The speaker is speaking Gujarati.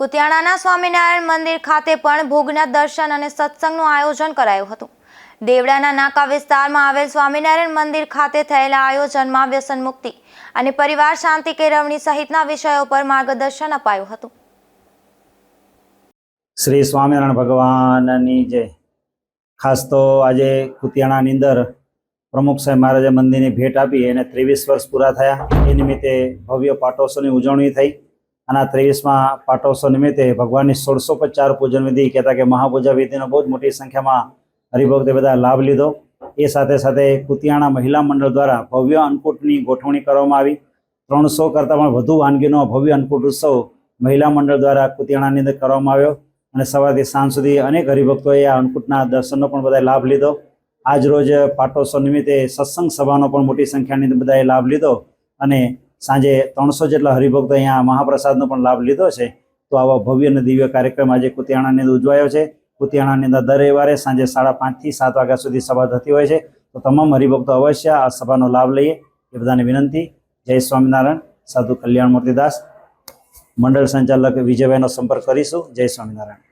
કુતિયાણાના સ્વામિનારાયણ મંદિર ખાતે પણ ભોગના દર્શન અને સત્સંગનું આયોજન કરાયું હતું. દેવડાના નાકા વિસ્તારમાં આવેલ સ્વામિનારાયણ મંદિર ખાતે થયેલા આયોજનમાં વ્યસન મુક્તિ અને પરિવાર શાંતિ કેળવણી સહિતના વિષયો પર માર્ગદર્શન અપાયું હતું. શ્રી સ્વામિનારાયણ ભગવાનની જય ખાસ તો આજે કુતિયાણાની અંદર પ્રમુખ સાહેબ મહારાજે મંદિરની ભેટ આપી એને ત્રેવીસ વર્ષ પૂરા થયા. એ નિમિત્તે ભવ્ય પાટોત્સવની ઉજવણી થઈ. અને ત્રેવીસમાં પાટોત્સવ નિમિત્તે ભગવાનની સોળસો ચાર પૂજન વિધિ કહેતા કે મહાપૂજા વિધિનો બહુ જ મોટી સંખ્યામાં હરિભક્તે બધા લાભ લીધો. એ સાથે સાથે કુતિયાણા મહિલા મંડળ દ્વારા ભવ્ય અન્નકૂટની ગોઠવણી કરવામાં આવી. ત્રણસો કરતાં પણ વધુ વાનગીનો ભવ્ય અન્નકૂટ ઉત્સવ મહિલા મંડળ દ્વારા કુતિયાણાની અંદર કરવામાં આવ્યો અને સવારથી સાંજ સુધી અનેક હરિભક્તોએ આ અન્નકૂટના દર્શનનો પણ બધાએ લાભ લીધો. આજ રોજ પાટોત્સવ નિમિત્તે સત્સંગ સભાનો પણ મોટી સંખ્યાની બધાએ લાભ લીધો અને સાંજે ત્રણસો જેટલા હરિભક્તો અહીંયા મહાપ્રસાદનો પણ લાભ લીધો છે, તો આવા ભવ્ય અને દિવ્ય કાર્યક્રમ આજે કુતિયાણાની અંદર ઉજવાયો છે. કુતિયાણાની અંદર દર રવિવારે સાંજે સાડા પાંચથી સાત વાગ્યા સુધી સભા થતી હોય છે. તો તમામ હરિભક્તો અવશ્ય આ સભાનો લાભ લઈએ. એ બધાને વિનંતી. જય સ્વામિનારાયણ. સાધુ કલ્યાણ મૂર્તિદાસ મંડળ સંચાલક વિજયભાઈનો સંપર્ક કરીશું. જય સ્વામિનારાયણ.